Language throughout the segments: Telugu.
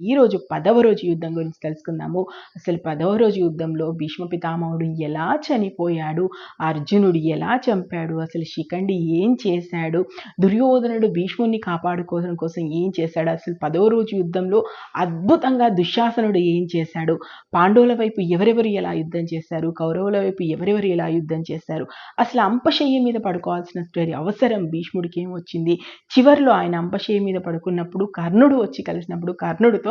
ఈ రోజు పదవ రోజు యుద్ధం గురించి తెలుసుకుందాము. అసలు పదవ రోజు యుద్ధంలో భీష్మ పితామహుడు ఎలా చనిపోయాడు? అర్జునుడు ఎలా చంపాడు? అసలు శిఖండి ఏం చేశాడు? దుర్యోధనుడు భీష్ముడిని కాపాడుకోవడం కోసం ఏం చేశాడు? అసలు పదవ రోజు యుద్ధంలో అద్భుతంగా దుశ్శాసనుడు ఏం చేశాడు? పాండవుల వైపు ఎవరెవరు ఎలా యుద్ధం చేశారు? కౌరవుల వైపు ఎవరెవరు ఎలా యుద్ధం చేశారు? అసలు అంపశయ్య మీద పడుకోవాల్సిన అవసరం భీష్ముడికి ఏం వచ్చింది? చివరిలో ఆయన అంపశయ్య మీద పడుకున్నప్పుడు కర్ణుడు వచ్చి కలిసినప్పుడు కర్ణుడితో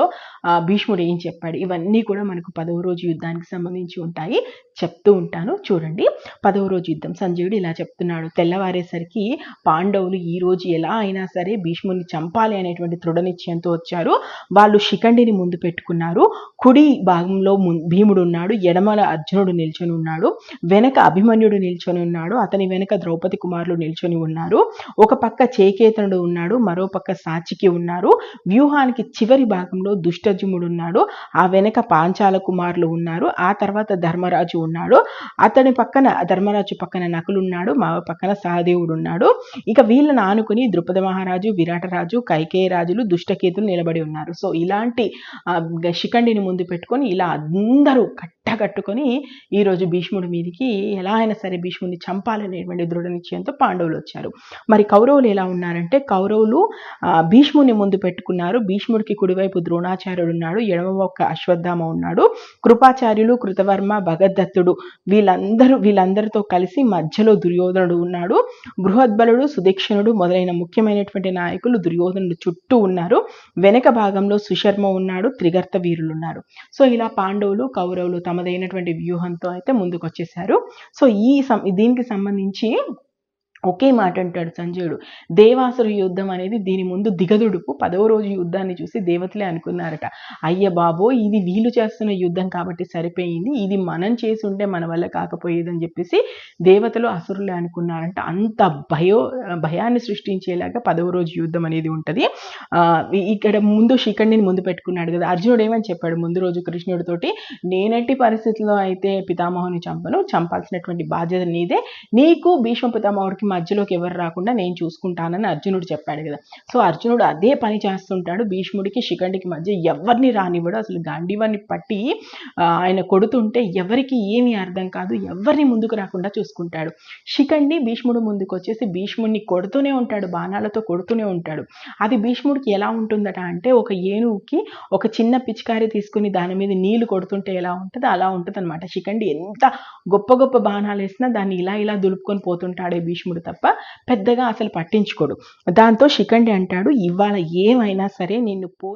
భీష్ముడు ఏం చెప్పాడు? ఇవన్నీ కూడా మనకు పదవ రోజు యుద్ధానికి సంబంధించి ఉంటాయి. చెప్తూ ఉంటాను. చూడండి. పదవ రోజు యుద్ధం. సంజయుడు ఇలా చెప్తున్నాడు. తెల్లవారేసరికి పాండవులు ఈ రోజు ఎలా అయినా సరే భీష్ముని చంపాలి అనేటువంటి దృఢ నిశ్చయంతో వచ్చారు. వాళ్ళు శిఖండిని ముందు పెట్టుకున్నారు. కుడి భాగంలో భీముడు ఉన్నాడు. ఎడమల అర్జునుడు నిల్చొని ఉన్నాడు. వెనక అభిమన్యుడు నిల్చొని ఉన్నాడు. అతని వెనక ద్రౌపది కుమారులు నిల్చొని ఉన్నారు. ఒక పక్క చేకేతనుడు ఉన్నాడు. మరో పక్క సాచికి ఉన్నారు. వ్యూహానికి చివరి భాగంలో దుష్టజుముడు ఉన్నాడు. ఆ వెనక పాంచాల కుమారులు ఉన్నారు. ఆ తర్వాత ధర్మరాజు ఉన్నాడు. అతని పక్కన ధర్మరాజు పక్కన నకులున్నాడు. మా పక్కన సహదేవుడు ఉన్నాడు. ఇక వీళ్ళని ఆనుకుని ద్రుపద మహారాజు విరాటరాజు కైకేయ రాజులు దుష్టకేతులు నిలబడి ఉన్నారు. సో ఇలాంటి శిఖండిని ముందు పెట్టుకొని ఇలా అందరూ కట్టుకొని ఈరోజు భీష్ముడి మీదకి ఎలా అయినా సరే భీష్ముడిని చంపాలనేటువంటి దృఢ నిశ్చయంతో పాండవులు వచ్చారు. మరి కౌరవులు ఎలా ఉన్నారంటే కౌరవులు భీష్ముని ముందు పెట్టుకున్నారు. భీష్ముడికి కుడివైపు ద్రోణాచార్యుడు ఉన్నాడు ఎడమ ఒక అశ్వత్థామ ఉన్నాడు. కృపాచార్యులు కృతవర్మ భగద్దత్తుడు వీళ్ళందరూ వీళ్ళందరితో కలిసి మధ్యలో దుర్యోధనుడు ఉన్నాడు. బృహద్బలుడు సుదీక్షణుడు మొదలైన ముఖ్యమైనటువంటి నాయకులు దుర్యోధనుడు చుట్టూ ఉన్నారు. వెనక భాగంలో సుశర్మ ఉన్నాడు త్రిగర్త వీరులు ఉన్నారు. సో ఇలా పాండవులు కౌరవులు తమదైనటువంటి వ్యూహంతో అయితే ముందుకు వచ్చేసారు సో ఈ దీనికి సంబంధించి ఒకే మాట అంటాడు సంజయుడు. దేవాసురు యుద్ధం అనేది దీని ముందు దిగదుడుపు. పదవ రోజు యుద్ధాన్ని చూసి దేవతలే అనుకున్నారట. అయ్య బాబో ఇది వీళ్ళు చేస్తున్న యుద్ధం కాబట్టి సరిపోయింది. ఇది మనం చేసి ఉంటే మన వల్ల కాకపోయేదని చెప్పేసి దేవతలు అసురులే అనుకున్నారంట. అంత భయో భయాన్ని సృష్టించేలాగా పదవ రోజు యుద్ధం అనేది ఉంటుంది. ఇక్కడ ముందు శిఖండిని ముందు పెట్టుకున్నాడు కదా. అర్జునుడు ఏమని చెప్పాడు? ముందు రోజు కృష్ణుడితోటి నేనట్టి పరిస్థితిలో అయితే పితామహుని చంపను. చంపాల్సినటువంటి బాధ్యత నీదే. నీకు భీష్మ పితామహుడికి మధ్యలోకి ఎవరు రాకుండా నేను చూసుకుంటానని అర్జునుడు చెప్పాడు కదా. సో అర్జునుడు అదే పని చేస్తుంటాడు. భీష్ముడికి శిఖండికి మధ్య ఎవరిని రానివ్వడు. అసలు గాంధీవాన్ని పట్టి ఆయన కొడుతుంటే ఎవరికి ఏమీ అర్థం కాదు. ఎవరిని ముందుకు రాకుండా చూసుకుంటాడు. శిఖండి భీష్ముడు ముందుకు వచ్చేసి భీష్ముడిని కొడుతూనే ఉంటాడు. బాణాలతో కొడుతూనే ఉంటాడు. అది భీష్ముడికి ఎలా ఉంటుందట అంటే ఒక ఏనుగుకి ఒక చిన్న పిచికారి తీసుకుని దాని మీద నీళ్ళు కొడుతుంటే ఎలా ఉంటుంది అలా ఉంటుంది అనమాట శిఖండి ఎంత గొప్ప గొప్ప బాణాలు వేసినా దాన్ని ఇలా ఇలా దులుపుకొని పోతుంటాడే భీష్ముడు. చేసుకుంటాడు తప్ప పెద్దగా అసలు పట్టించుకోడు. దాంతో శిఖండి అంటాడు ఇవాళ ఏమైనా సరే నిన్ను పో